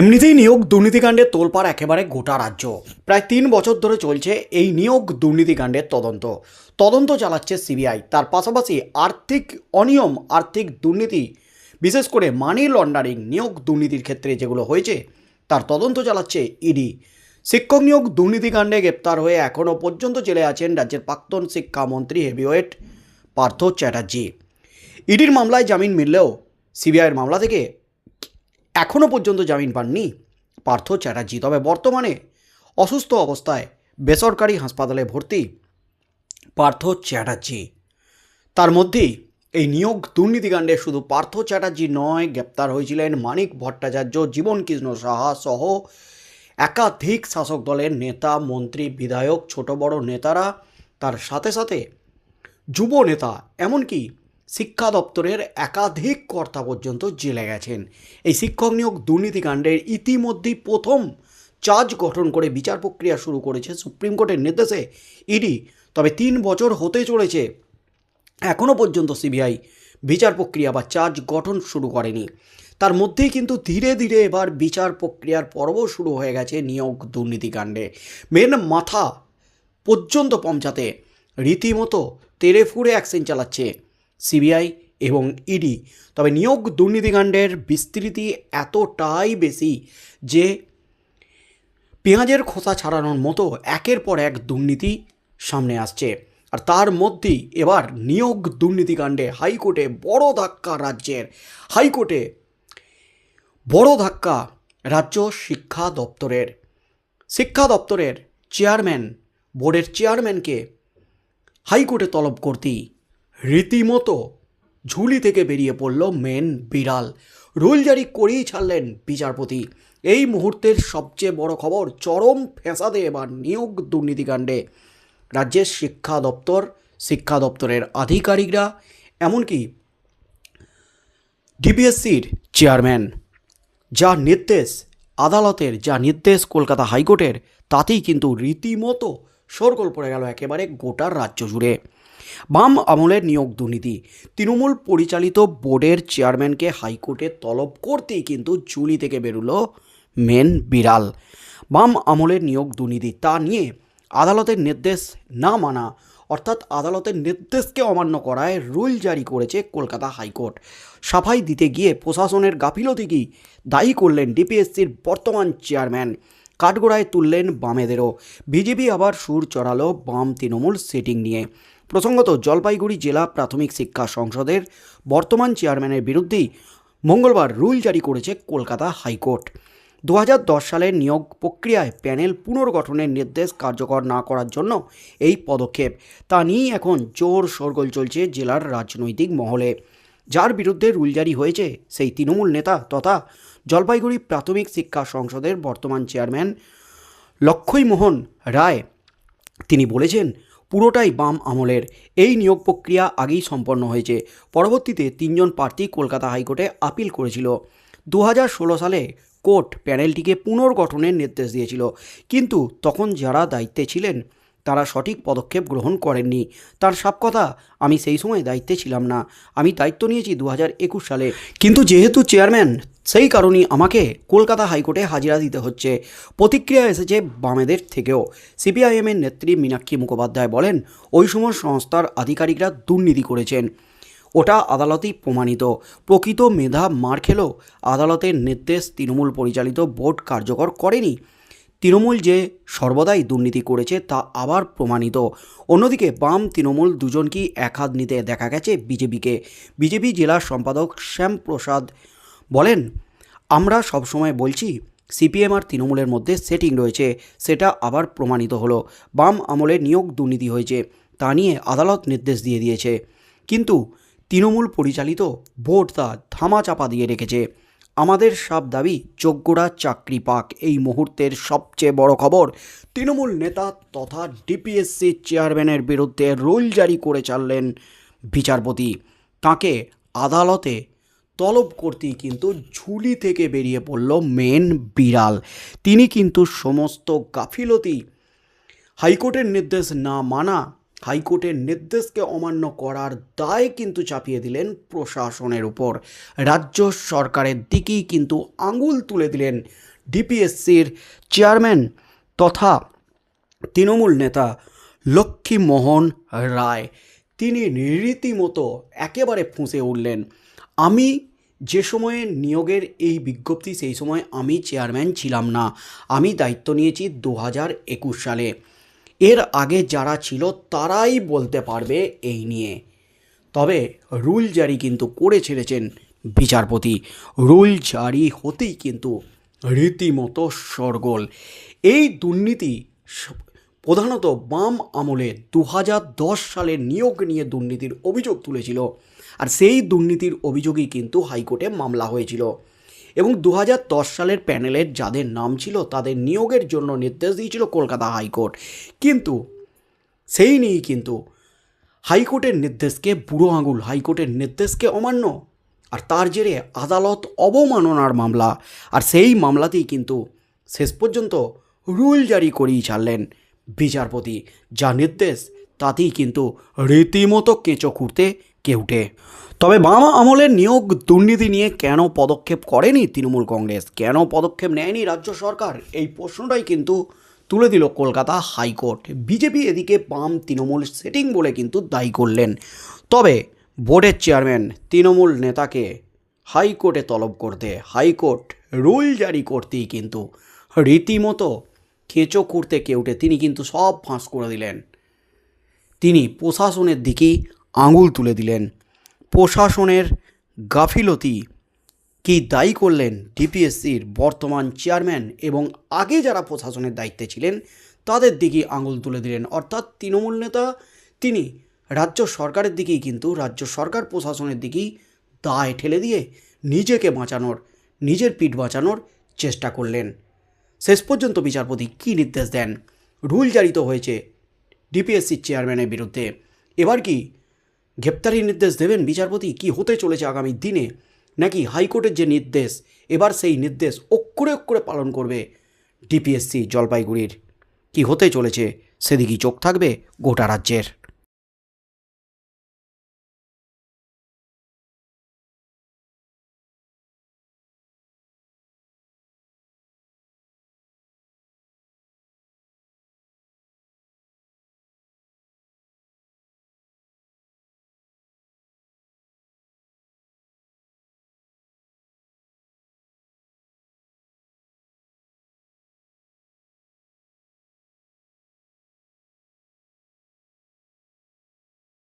এমনিতেই নিয়োগ দুর্নীতিকাণ্ডের তোলপাড় একেবারে গোটা রাজ্য। প্রায় তিন বছর ধরে চলছে এই নিয়োগ দুর্নীতিকাণ্ডের তদন্ত। তদন্ত চালাচ্ছে সিবিআই। তার পাশাপাশি আর্থিক অনিয়ম, আর্থিক দুর্নীতি, বিশেষ করে মানি লন্ডারিং নিয়োগ দুর্নীতির ক্ষেত্রে যেগুলো হয়েছে, তার তদন্ত চালাচ্ছে ইডি। শিক্ষক নিয়োগ দুর্নীতিকাণ্ডে গ্রেপ্তার হয়ে এখনও পর্যন্ত জেলে আছেন রাজ্যের প্রাক্তন শিক্ষামন্ত্রী হেভিওয়েট পার্থ চ্যাটার্জি। ইডির মামলায় জামিন মিললেও সিবিআইয়ের মামলা থেকে এখনও পর্যন্ত জামিন পাননি। পার্থ চ্যাটার্জি, তবে বর্তমানে অসুস্থ অবস্থায় বেসরকারি হাসপাতালে ভর্তি পার্থ চ্যাটার্জি। তার মধ্যেই এই নিয়োগ দুর্নীতিকাণ্ডে শুধু পার্থ চ্যাটার্জি নয়, গ্রেপ্তার হয়েছিলেন মানিক ভট্টাচার্য, জীবন কৃষ্ণ সাহা সহ একাধিক শাসক দলের নেতা, মন্ত্রী, বিধায়ক, ছোট বড় নেতারা। তার সাথে সাথে যুব নেতা, এমনকি শিক্ষা দপ্তরের একাধিক কর্তা পর্যন্ত জেলে গেছেন। এই শিক্ষক নিয়োগ দুর্নীতিকাণ্ডের ইতিমধ্যেই প্রথম চার্জ গঠন করে বিচার প্রক্রিয়া শুরু করেছে সুপ্রিম কোর্টের নির্দেশে। ইডি, তবে তিন বছর হতে চলেছে। এখনও পর্যন্ত সিবিআই বিচার প্রক্রিয়া বা চার্জ গঠন শুরু করেনি। তার মধ্যেই কিন্তু ধীরে ধীরে এবার বিচার প্রক্রিয়ার পর্ব শুরু হয়ে গেছে নিয়োগ দুর্নীতিকাণ্ডে। মেন মাথা পর্যন্ত পৌঁছাতে রীতিমতো তেরে ফুড়ে অ্যাকশন চালাচ্ছে সিবিআই এবং ইডি। তবে নিয়োগ দুর্নীতিকাণ্ডের বিস্তৃতি এতটাই বেশি যে পেঁয়াজের খোসা ছাড়ানোর মতো একের পর এক দুর্নীতি সামনে আসছে। আর তার মধ্যেই এবার নিয়োগ দুর্নীতিকাণ্ডে হাইকোর্টে বড় ধাক্কা রাজ্যের। হাইকোর্টে বড় ধাক্কা রাজ্য শিক্ষা দপ্তরের। শিক্ষা দপ্তরের চেয়ারম্যান, বোর্ডের চেয়ারম্যানকে হাইকোর্টে তলব করতেই রীতিমতো ঝুলি থেকে বেরিয়ে পড়ল মেন বিড়াল। রুল জারি করেই ছাড়লেন বিচারপতি। এই মুহূর্তের সবচেয়ে বড় খবর, চরম ফেঁসাদে এবার নিয়োগ দুর্নীতিকাণ্ডে। রাজ্যের শিক্ষা দপ্তর, শিক্ষা দপ্তরের আধিকারিকরা, এমনকি ডিপিএসসির চেয়ারম্যান। যা নির্দেশ, আদালতের যা নির্দেশ কলকাতা হাইকোর্টের, তাতেই কিন্তু রীতিমতো শোরগোল পড়ে গেল একেবারে গোটা রাজ্য জুড়ে। বাম আমলের নিয়োগ দুর্নীতি। তৃণমূল পরিচালিত বোর্ডের চেয়ারম্যানকে হাইকোর্টে তলব করতেই কিন্তু জুলি থেকে বেরুলো মেন বিড়াল। বাম আমলের নিয়োগ দুর্নীতি, তা নিয়ে আদালতের নির্দেশ না মানা, অর্থাৎ আদালতের নির্দেশকে অমান্য করায় রুল জারি করেছে কলকাতা হাইকোর্ট। সাফাই দিতে গিয়ে প্রশাসনের গাফিলতিকেই দায়ী করলেন ডিপিএসসির বর্তমান চেয়ারম্যান। কাঠগোড়ায় তুললেন বামেদেরও। বিজেপি আবার সুর চড়ালো বাম তৃণমূল সেটিং নিয়ে। প্রসঙ্গত জলপাইগুড়ি জেলা প্রাথমিক শিক্ষা সংসদের বর্তমান চেয়ারম্যানের বিরুদ্ধেই মঙ্গলবার রুল জারি করেছে কলকাতা হাইকোর্ট। দু হাজার দশ সালের নিয়োগ প্রক্রিয়ায় প্যানেল পুনর্গঠনের নির্দেশ কার্যকর না করার জন্য এই পদক্ষেপ। তা নিয়েই এখন জোর শোরগোল চলছে জেলার রাজনৈতিক মহলে। যার বিরুদ্ধে রুল জারি হয়েছে সেই তৃণমূল নেতা তথা জলপাইগুড়ি প্রাথমিক শিক্ষা সংসদের বর্তমান চেয়ারম্যান লক্ষীমোহন রায়। তিনি বলেছেন, পুরোটাই বাম আমলের। এই নিয়োগ প্রক্রিয়া আগেই সম্পন্ন হয়েছে। পরবর্তীতে তিনজন প্রার্থী কলকাতা হাইকোর্টে আপিল করেছিল। দু হাজার ষোলো সালে কোর্ট প্যানেলটিকে পুনর্গঠনের নির্দেশ দিয়েছিল। কিন্তু তখন যারা দায়িত্বে ছিলেন তারা সঠিক পদক্ষেপ গ্রহণ করেননি। তার সব কথা আমি সেই সময় দায়িত্বে ছিলাম না। আমি দায়িত্ব নিয়েছি দু সালে। কিন্তু যেহেতু চেয়ারম্যান, সেই কারণেই আমাকে কলকাতা হাইকোর্টে হাজিরা দিতে হচ্ছে। প্রতিক্রিয়া এসেছে বামেদের থেকেও। সিপিআইএমের নেত্রী মীনাক্ষী মুখোপাধ্যায় বলেন, ওই সময় সংস্থার আধিকারিকরা দুর্নীতি করেছেন। ওটা আদালতেই প্রমাণিত। প্রকৃত মেধা মার খেলেও আদালতের নির্দেশ তৃণমূল পরিচালিত বোর্ড কার্যকর করেনি। তৃণমূল যে সর্বদাই দুর্নীতি করেছে তা আবার প্রমাণিত। অন্যদিকে বাম তৃণমূল দুজনকেই এক হাত নিতে দেখা গেছে বিজেপিকে। বিজেপি জেলা সম্পাদক শ্যামপ্রসাদ বলেন, আমরা সবসময় বলছি, সিপিএম আর তৃণমূলের মধ্যে সেটিং রয়েছে, সেটা আবার প্রমাণিত হলো। বাম আমলে নিয়োগ দুর্নীতি হয়েছে, তা নিয়ে আদালত নির্দেশ দিয়ে দিয়েছে। কিন্তু তৃণমূল পরিচালিত ভোট তা ধামাচাপা দিয়ে রেখেছে। আমাদের সব দাবি যোগ্যরা চাকরি পাক। এই মুহূর্তের সবচেয়ে বড় খবর, তৃণমূল নেতা তথা ডিপিএসসি চেয়ারম্যানের বিরুদ্ধে রুল জারি করে চাললেন বিচারপতি। তাকে আদালতে তলব করতেই কিন্তু ঝুলি থেকে বেরিয়ে পড়ল মেন বিড়াল। তিনি কিন্তু সমস্ত গাফিলতি হাইকোর্টের নির্দেশ না মানা হাইকোর্টের নির্দেশকে অমান্য করার দায় কিন্তু চাপিয়ে দিলেন প্রশাসনের উপর। রাজ্য সরকারের দিকেই কিন্তু আঙুল তুলে দিলেন ডিপিএসসির চেয়ারম্যান তথা তৃণমূল নেতা লক্ষ্মীমোহন রায়। তিনি রীতিমতো একেবারে ফুঁসে উঠলেন। আমি যে সময়ে নিয়োগের এই বিজ্ঞপ্তি, সেই সময় আমি চেয়ারম্যান ছিলাম না। আমি দায়িত্ব নিয়েছি দু হাজার একুশ সালে। এর আগে যারা ছিল তারাই বলতে পারবে এই নিয়ে। তবে রুল জারি কিন্তু করে ছেড়েছেন বিচারপতি। রুল জারি হতেই কিন্তু রীতিমতো সরগোল। এই দুর্নীতি প্রধানত বাম আমলে দু সালের নিয়োগ নিয়ে দুর্নীতির অভিযোগ তুলেছিল। আর সেই দুর্নীতির অভিযোগই কিন্তু হাইকোর্টে মামলা হয়েছিল। এবং দু হাজার দশ সালের প্যানেলের যাদের নাম ছিল তাদের নিয়োগের জন্য নির্দেশ দিয়েছিল কলকাতা হাইকোর্ট। কিন্তু সেই নিয়েই কিন্তু হাইকোর্টের নির্দেশকে বুড়ো আঙুল, হাইকোর্টের নির্দেশকে অমান্য। আর তার জেরে আদালত অবমাননার মামলা। আর সেই মামলাতেই কিন্তু শেষ পর্যন্ত রুল জারি করেই ছাড়লেন বিচারপতি। যা নির্দেশ, তাতেই কিন্তু রীতিমতো কেঁচো খুঁড়তে কেউটে তবে বাম আমলের নিয়োগ দুর্নীতি নিয়ে কেন পদক্ষেপ করেনি তৃণমূল কংগ্রেস? কেন পদক্ষেপ নেয়নি রাজ্য সরকার? এই প্রশ্নটাই কিন্তু তুলে দিল কলকাতা হাইকোর্ট। বিজেপি এদিকে বাম তৃণমূল সেটিং বলে কিন্তু দায়ী করলেন। তবে বোর্ডের চেয়ারম্যান তৃণমূল নেতাকে হাইকোর্টে তলব করতে, হাইকোর্ট রুল জারি করতেই কিন্তু রীতিমতো কেঁচো খুঁড়তে কেউটে তিনি কিন্তু সব ফাঁস করে দিলেন। তিনি প্রশাসনের দিকেই আঙুল তুলে দিলেন। প্রশাসনের গাফিলতি কি দায়ী করলেন ডিপিএসসির বর্তমান চেয়ারম্যান এবং আগে যারা প্রশাসনের দায়িত্বে ছিলেন, তাদের দিকেই আঙুল তুলে দিলেন। অর্থাৎ তৃণমূল নেতা, তিনি রাজ্য সরকারের দিকেই কিন্তু, রাজ্য সরকার প্রশাসনের দিকেই দায় ঠেলে দিয়ে নিজেকে বাঁচানোর, নিজের পিঠ বাঁচানোর চেষ্টা করলেন। শেষ পর্যন্ত বিচারপতি কী নির্দেশ দেন? রুল জারিত হয়েছে ডিপিএসসির চেয়ারম্যানের বিরুদ্ধে। এবার কি গ্রেপ্তারি নির্দেশ দেবেন বিচারপতি? কি হতে চলেছে আগামী দিনে? নাকি হাইকোর্টের যে নির্দেশ, এবার সেই নির্দেশ অক্ষরে অক্ষরে পালন করবে ডিপিএসসি জলপাইগুড়ির? কি হতে চলেছে? সেদিকেই চোখ থাকবে গোটা রাজ্যের।